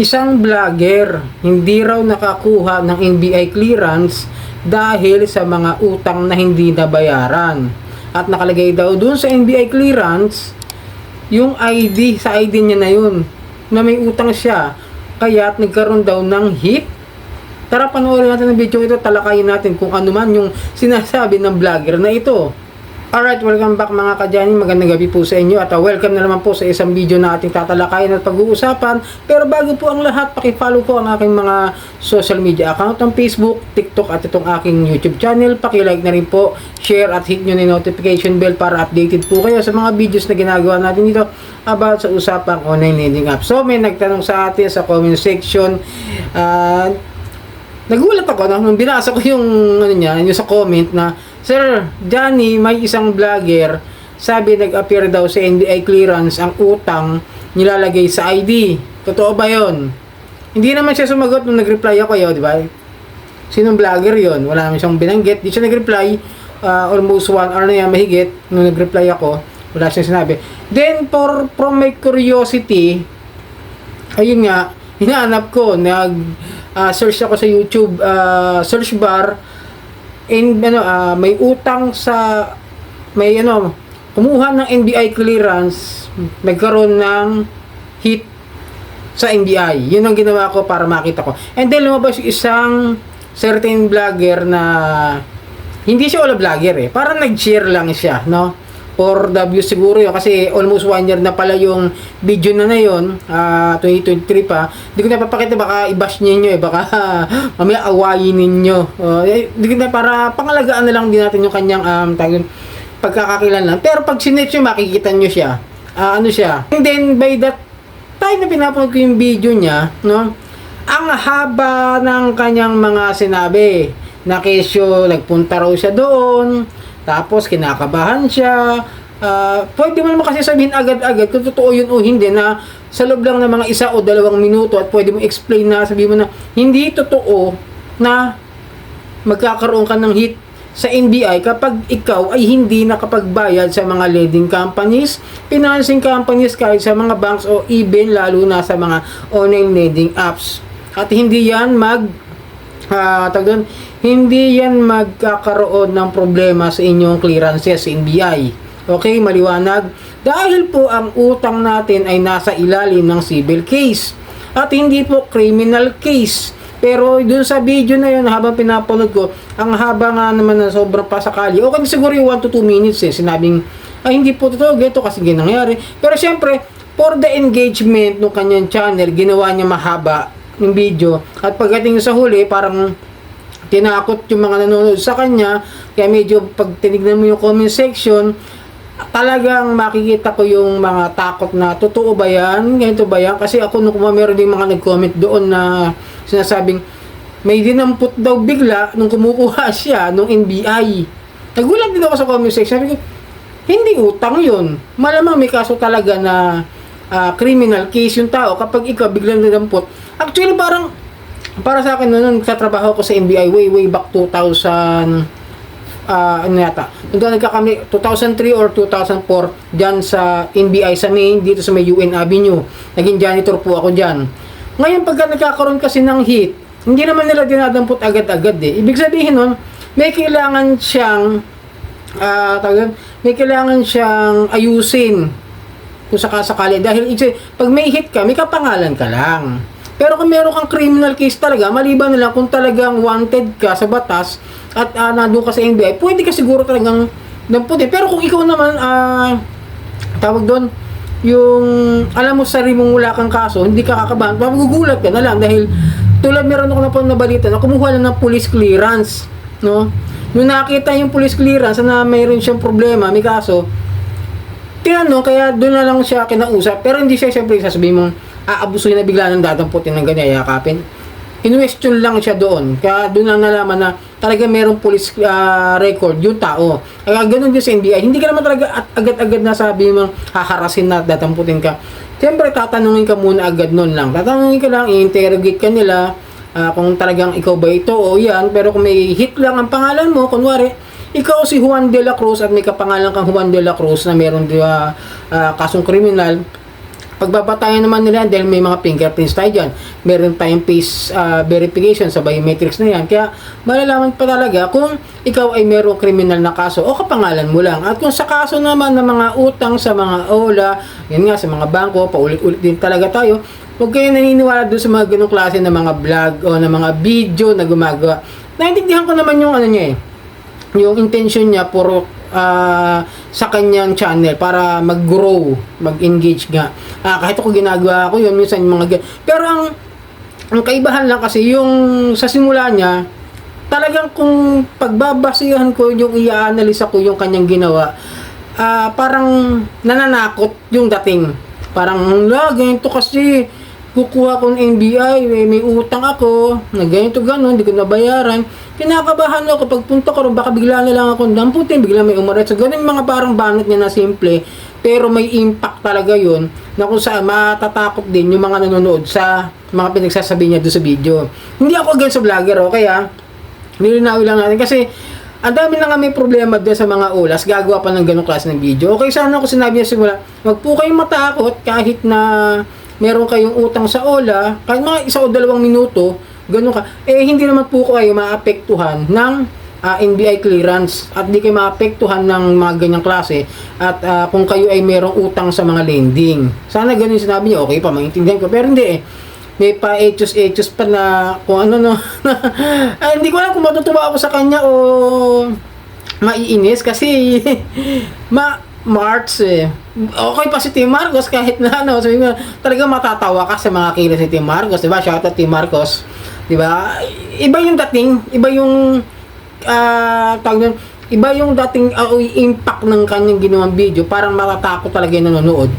Isang vlogger hindi raw nakakuha ng NBI clearance dahil sa mga utang na hindi nabayaran. At nakalagay daw dun sa NBI clearance yung ID, sa ID niya na yun, na may utang siya. Kaya nagkaroon daw ng hit. Tara panoorin natin ang video ito, talakayin natin kung ano man yung sinasabi ng vlogger na ito. Alright, welcome back mga kadyani. Magandang gabi po sa inyo at uh, welcome na naman po sa isang video na ating tatalakayin at pag-uusapan. Pero bago po ang lahat, pakifollow po ang aking mga social media account ng Facebook, TikTok at itong aking YouTube channel. Pakilike na rin po, share at hit nyo na notification bell para updated po kayo sa mga videos na ginagawa natin dito about sa usapang online lending app. So may nagtanong sa atin sa comment section, uh, nagulat ako no, nung binasa ko yung ano niya, yung sa comment na Sir Johnny, may isang vlogger sabi nag-appear daw sa NBI clearance ang utang nilalagay sa ID. Totoo ba 'yon? Hindi naman siya sumagot nung nag-reply ako, yo, di ba? Sinong vlogger 'yon? Wala naman siyang binanggit. Di siya nag-reply uh, almost one hour na yan mahigit nung nag-reply ako. Wala siyang sinabi. Then for from my curiosity, ayun nga, hinahanap ko, nag uh, search ako sa YouTube uh, search bar in ano ah, may utang sa may ano kumuha ng NBI clearance nagkaroon ng hit sa NBI yun ang ginawa ko para makita ko. And then lumabas isang certain vlogger na hindi siya wala vlogger eh. Parang nag-share lang siya no for the views siguro yun kasi almost one year na pala yung video na na yun ah, 2023 pa. Hindi ko na papakita baka i-bash ninyo eh baka mamaya awayin ninyo. Uh, hindi ko na para pangalagaan na lang din natin yung kanyang um, tawag yun, pagkakakilan lang. Pero pag sinet nyo makikita nyo siya. Ah, ano siya? And then by that time na pinapanood ko yung video niya no ang haba ng kanyang mga sinabi na kesyo nagpunta raw siya doon tapos kinakabahan siya Ah, pwede mo naman kasi sabihin agad-agad kung totoo yun o hindi na sa loob lang ng mga isa o dalawang minuto at pwede mo explain na sabihin mo na hindi totoo na magkakaroon ka ng hit sa NBI kapag ikaw ay hindi nakapagbayad sa mga lending companies, financing companies kahit sa mga banks o even lalo na sa mga online lending apps. At hindi yan mag ah, tawag doon, hindi yan magkakaroon ng problema sa inyong clearances sa NBI. Okay, maliwanag. Dahil po ang utang natin ay nasa ilalim ng civil case at hindi po criminal case. Pero dun sa video na yun, habang pinapanood ko, ang haba nga naman na sobrang pasakali. Okay, siguro yung 1 to 2 minutes eh. Sinabing, ay hindi po totoo, ganito kasi ginangyari. Pero syempre, for the engagement ng kanyang channel, ginawa niya mahaba yung video. At pagdating sa huli, parang tinakot yung mga nanonood sa kanya. Kaya medyo pag tinignan mo yung comment section, talagang makikita ko yung mga takot na totoo ba yan? Ganito ba yan? Kasi ako nung meron din mga nag-comment doon na sinasabing may dinampot daw bigla nung kumukuha siya nung NBI. Nagulat din ako sa comment section. Sabi ko, hindi utang yun. Malamang may kaso talaga na ah, criminal case yung tao kapag ikaw biglang nadampot. Actually, parang para sa akin noon sa trabaho ko sa NBI way way back 2000 ah ano yata, nung doon nagkakamali, 2003 or 2004, dyan sa NBI sa main, dito sa may UN Avenue. Naging janitor po ako dyan. Ngayon, pagka nagkakaroon kasi ng heat, hindi naman nila dinadampot agad-agad eh. Ibig sabihin nun, may kailangan siyang, ah tawag may kailangan siyang ayusin kung sakasakali. Dahil pag may hit ka, may kapangalan ka lang. Pero kung meron kang criminal case talaga, maliban na lang kung talagang wanted ka sa batas at uh, nandun ka sa NBI, pwede ka siguro talagang damputin. Pero kung ikaw naman, ah, tawag doon, yung alam mo sa sarili mong wala kang kaso, hindi ka kakabahan, magugulat ka na lang dahil tulad meron ako na na balita na kumuha lang ng police clearance, no? Nung nakita yung police clearance na mayroon siyang problema, may kaso, tinanong, kaya doon na lang siya kinausap. Pero hindi siya siyempre sasabihin mong aabusuhin na bigla ng dadamputin ng ganyan, yakapin. Inwestiyon lang siya doon. Kaya doon lang nalaman na talaga merong police ah, record yung tao. Kaya ganun din sa NBI. Hindi ka naman talaga agad-agad na sabi mo haharasin na dadamputin ka. Siyempre, tatanungin ka muna agad noon lang. Tatanungin ka lang, i-interrogate ka nila ah, kung talagang ikaw ba ito o yan. Pero kung may hit lang ang pangalan mo, kunwari, ikaw si Juan de la Cruz at may kapangalan kang Juan de la Cruz na meron di ba, ah, kasong kriminal, pagbabatayan naman nila dahil may mga fingerprints tayo dyan. Meron tayong face ah, verification sa biometrics na yan. Kaya malalaman pa talaga kung ikaw ay merong kriminal na kaso o kapangalan mo lang. At kung sa kaso naman ng mga utang sa mga OLA, yan nga sa mga bangko, paulit-ulit din talaga tayo. Huwag kayo naniniwala doon sa mga ganong klase ng mga vlog o ng mga video na gumagawa. Naintindihan ko naman yung ano niya eh yung intention niya puro ah, sa kanyang channel para mag-grow, mag-engage nga. Ah, kahit ako ginagawa ko yun, minsan yung mga Pero ang, ang kaibahan lang kasi yung sa simula niya, talagang kung pagbabasihan ko yung i-analyze ko yung kanyang ginawa, ah, parang nananakot yung dating. Parang, la, ganito kasi, kukuha ko ng NBI, may, may utang ako, na ganito gano'n, hindi ko nabayaran. Kinakabahan ako, pag punta ko ron, baka bigla na lang ako damputin, bigla may umaret. So, ganun mga parang banat niya na simple, pero may impact talaga yun, na kung saan matatakot din yung mga nanonood sa mga pinagsasabi niya doon sa video. Hindi ako against sa vlogger, okay ah? Nilinawin lang natin kasi ang dami na may problema doon sa mga ulas, gagawa pa ng ganong klase ng video. Okay, sana ako sinabi niya simula, wag po kayong matakot kahit na meron kayong utang sa ola, kahit mga isa o dalawang minuto, ganun ka, eh hindi naman po kayo maapektuhan ng ah, NBI clearance at di kayo maapektuhan ng mga ganyang klase at ah, kung kayo ay merong utang sa mga lending. Sana ganun sinabi niya, okay pa, maintindihan ko. Pero hindi eh may pa etos etos pa na kung ano no Ay, hindi ko alam kung matutuwa ako sa kanya o maiinis kasi ma March eh. Okay pa si Tim Marcos kahit na ano, sabi mo, talaga matatawa ka sa mga kilos ni Tim Marcos, 'di ba? Shout out Tim Marcos, 'di ba? Iba yung dating, iba yung ah tawag iba yung dating ah, impact ng kanyang ginawang video, parang matatakot talaga yung nanonood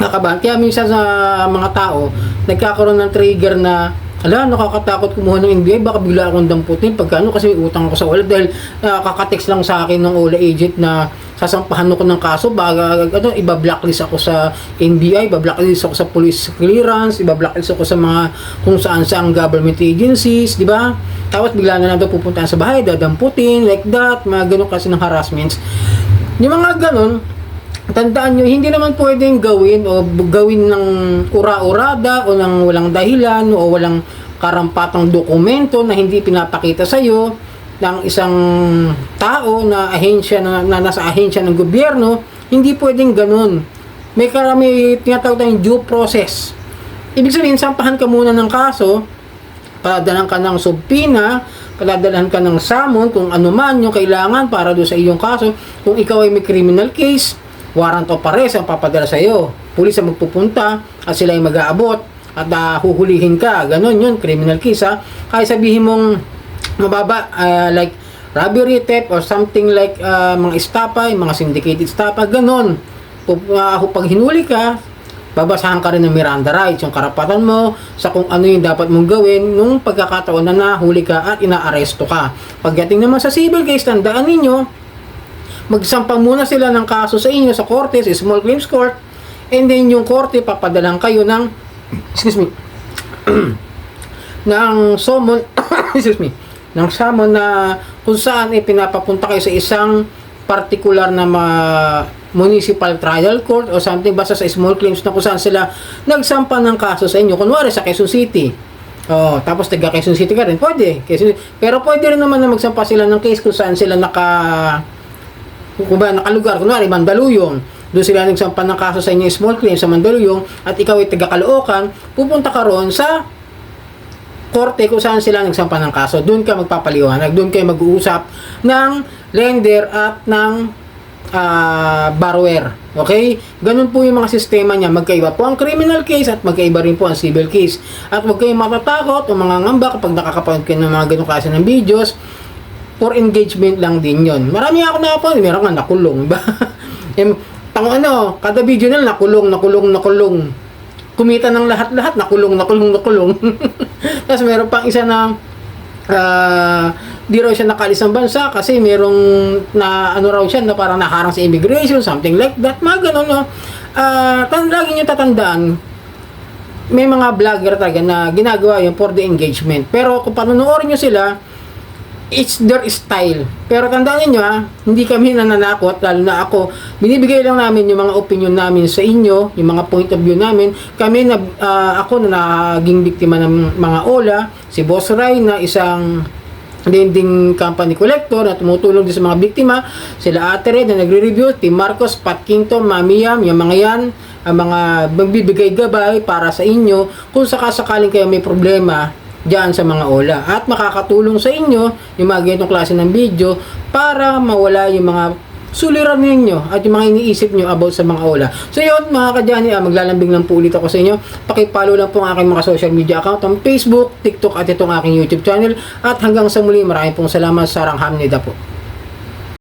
nakabahan. Kaya minsan sa mga tao, nagkakaroon ng trigger na ala, nakakatakot kumuha ng NBI, baka bigla akong damputin pagka ano, kasi utang ako sa OLA dahil uh, kakatext lang sa akin ng OLA agent na sasampahan ako ng kaso, baga, ano, iba-blacklist ako sa NBI, iba-blacklist ako sa police clearance, iba-blacklist ako sa mga kung saan saan government agencies, di ba? Tapos bigla na lang daw pupuntahan sa bahay, dadamputin, like that, mga ganun kasi ng harassments. Yung mga ganun, tandaan nyo, hindi naman pwedeng gawin o gawin ng ura-urada o ng walang dahilan o walang karampatang dokumento na hindi pinapakita sa iyo ng isang tao na ahensya na, na nasa ahensya ng gobyerno, hindi pwedeng ganun. May karami tinatawag tayong due process. Ibig sabihin, sampahan ka muna ng kaso, padadalan ka ng subpina, padadalan ka ng summon, kung ano man yung kailangan para do sa iyong kaso. Kung ikaw ay may criminal case, warrant of arrest ang papadala sa iyo. Pulis ang magpupunta at sila ay mag-aabot at uh, huhulihin ka. Ganon yun, criminal case ha. Kaya sabihin mong mababa, ah, like robbery, theft, or something like ah, mga estapa, mga syndicated estapa, ganon. Pag, ah, pag hinuli ka, babasahan ka rin ng Miranda rights, yung karapatan mo sa kung ano yung dapat mong gawin nung pagkakataon na nahuli ka at inaaresto ka. Pagdating naman sa civil case, tandaan ninyo, magsampa muna sila ng kaso sa inyo sa korte, sa small claims court, and then yung korte papadalang kayo ng, excuse me, ng summon, excuse me, ng summon na kung saan ay pinapapunta kayo sa isang particular na ma municipal trial court o something basta sa small claims na kung saan sila nagsampa ng kaso sa inyo. Kunwari sa Quezon City. Oh, tapos taga Quezon City ka rin. Pwede. Quezon, pero pwede rin naman na magsampa sila ng case kung saan sila naka kung ba nakalugar, kunwari Mandaluyong, doon sila nagsampa ng kaso sa inyo small claim sa Mandaluyong at ikaw ay taga Caloocan, pupunta ka roon sa korte kung saan sila nagsampa ng kaso. Doon ka magpapaliwanag, doon kayo mag-uusap ng lender at ng ah, borrower. Okay? Ganun po yung mga sistema niya. Magkaiba po ang criminal case at magkaiba rin po ang civil case. At huwag kayong matatakot o mga ngamba kapag nakakapanood kayo ng mga ganung klase ng videos for engagement lang din yon. Marami ako nakapanood. Meron nga nakulong. Ba? Em, Tang ano, kada video na nakulong, nakulong, nakulong. Kumita ng lahat-lahat, nakulong, nakulong, nakulong. Tapos meron pang isa na ah, di raw siya nakalis ng bansa kasi merong na ano raw siya na parang naharang sa immigration, something like that. Mga ganun, no? Ah, tan lagi niyo tatandaan, may mga vlogger talaga na ginagawa yun for the engagement. Pero kung panonoorin nyo sila, it's their style. Pero tandaan niyo ha, hindi kami nananakot, lalo na ako. Binibigay lang namin yung mga opinion namin sa inyo, yung mga point of view namin. Kami na ah, ako na naging biktima ng mga ola, si Boss Ray na isang lending company collector na tumutulong din sa mga biktima, sila Ate Red na nagre-review, Team Marcos, Pat Quinto, Mami Yam, yung mga yan, ang mga magbibigay gabay para sa inyo kung sakasakaling kayo may problema diyan sa mga ola at makakatulong sa inyo yung mga ganitong klase ng video para mawala yung mga suliran ninyo at yung mga iniisip nyo about sa mga ola. So yun mga kadyani, ah, maglalambing lang po ulit ako sa inyo. Pakipollow lang po ang aking mga social media account ang Facebook, TikTok at itong aking YouTube channel. At hanggang sa muli, maraming pong salamat. Sarang Hamnida po.